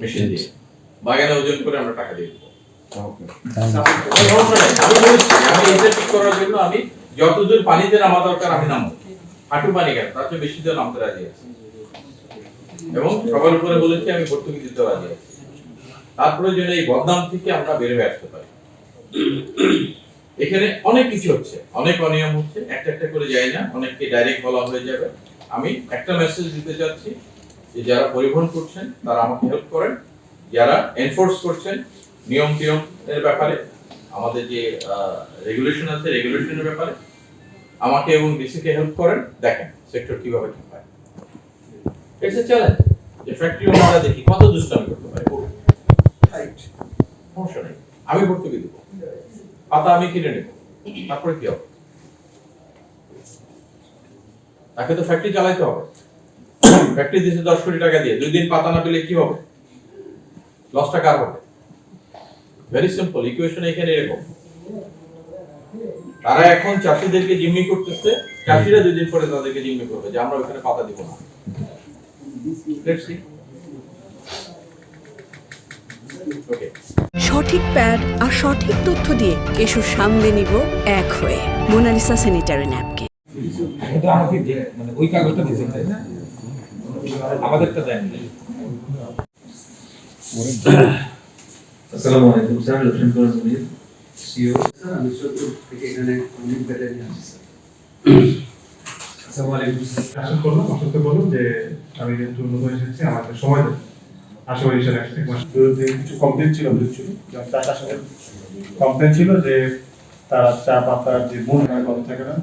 Machine দিয়ে। বাগানে ওজন করে আমরা টাকা দিয়ে দেবো। আমি বলেছি, আমি এটা ঠিক করার জন্য আমি যতদূর পানিতে নামা দরকার আমি নামবো। হাঁটু পানি কেন? তার চেয়ে বেশি তো নামতে রাজি আছি। এবং সবার উপরে বলেছি আমি ভর্তুকি দিতে রাজি আছি। তারপরে যেন এই বদনাম থেকে আমরা বের হয়ে আসতে পারি। এখানে অনেক কিছু হচ্ছে। অনেক অনিয়ম হচ্ছে। একটা একটা করে যায় না। অনেককে ডাইরেক্ট বলা হয়ে যাবে। আমি একটা মেসেজ দিতে চাচ্ছি যে যারা পরিবহন করছেন তারা আমাকে হেল্প করেন। যারা এনফোর্স করছেন নিয়ম টিয়ম এর ব্যাপারে আমাদের যে রেগুলেশন আছে রেগুলেশনের ব্যাপারে আমাকে এবং ডিসিকে হেল্প করেন। দেখেন সেক্টর কীভাবে হয় ইটস এ চ্যালেঞ্জ যে ফ্যাক্টরি ওনারা দেখি কত দুষ্টামি করতে পারে। সমস্যা নেই। আমি ভর্তুকি দেবো। পাতা আমি কিনে নেব। তারপরে কি হবে? তাকে তো ফ্যাক্টরি চালাইতে হবে। ফ্যাক্টরি দিচ্ছে দশ কোটি টাকা দিয়ে দুই দিন পাতা না পেলে কি হবে? লসটা কার হবে? ভেরি সিম্পল ইকুয়েশন এখানে এরকম। তারা এখন চাষিদেরকে জিম্মি করতেছে চাষিরা দুই দিন পরে তাদেরকে জিম্মি করবে যে আমরা ওখানে পাতা দিব না. সঠিক প্যাড আর সঠিক তথ্য দিয়ে কেশু সামলে নিব এক হয়ে। মোনালিসা স্যানিটারি ন্যাপকে। এটা আমাকে মানে ওই কাগজটা দিয়েছেন তাই না? আমাদেরটা দেন আসসালামু আলাইকুম sir Lakshman Kumar Munir CO sir আমি চতুর্থ থেকে এখানে অনেক ব্যাটারি আছে স্যার। আসসালামু আলাইকুম স্যার। শাসন করলাম অসত্য বললাম যে আমি যেহেতু নতুন এসেছি আমাকে সময় দেন। আশা করি সেটা এক মাস কিছু কমপ্লেন ছিল কমপ্লেন ছিল। যে তারা চা পাতার যে মূল হয় থাকে না।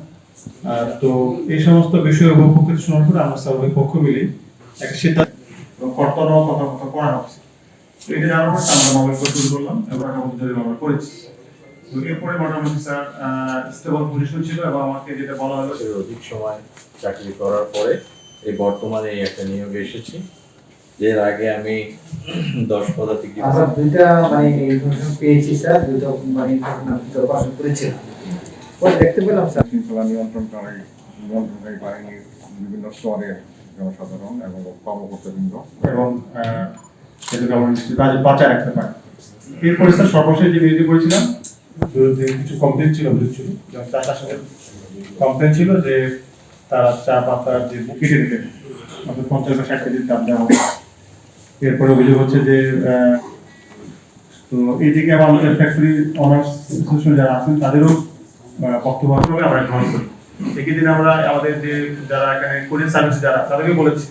আর তো এই সমস্ত বিষয় পক্ষ শোনার পরে আমরা স্বাভাবিক পক্ষ মিলে একটা সিদ্ধান্ত এবং কর্তন কথা কথা করা হচ্ছে তো এটা জানার পর আমরা মামলা করে শুরু করলাম এবং মামলা করেছি। তো এরপরে মোটামুটি স্যার স্টেবল পজিশন ছিল এবং আমাকে যেটা বলা হলো অধিক সময় চাকরি করার পরে এই বর্তমানে এই একটা নিয়োগে এসেছি। এর আগে আমি দশ পদাতিক আমরা দুইটা মানে ইনফরমেশন পেয়েছি স্যার দুইটা মানে করেছিলাম। দেখতে পেলাম স্যার শৃঙ্খলা নিয়ন্ত্রণকারী নিয়ন্ত্রণকারী বাহিনীর বিভিন্ন স্তরের জনসাধারণ এবং কর্মকর্তাবৃন্দ এবং আহ, সেটাকে আমরা নিশ্চিত বাঁচায় রাখতে পারি এরপরে স্যার সর্বশেষ যে বিরতি করেছিলাম কিছু কমপ্লেন ছিল ছিল যেমন চা কমপ্লেন ছিল যে তারা চা পাতার যে কেটে নিতেন অর্থাৎ পঞ্চাশ বা ষাট কেজির দাম দেওয়া হবে। এরপরে অভিযোগ হচ্ছে যে আহ, তো এইদিকে আবার আমাদের ফ্যাক্টরি অনার্স যারা আছেন তাদেরও বক্তব্য হবে আমরা গ্রহণ করি। একই দিন আমরা আমাদের যে যারা এখানে কোরিয়ান সার্ভিস যারা, তাদেরকে বলেছি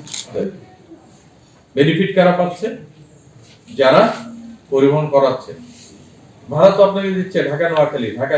বেনিফিট কারা পাচ্ছে? যারা পরিবহন করাচ্ছে। ভাড়া তো আপনাকে দিচ্ছে ঢাকা নোয়াখালী ঢাকা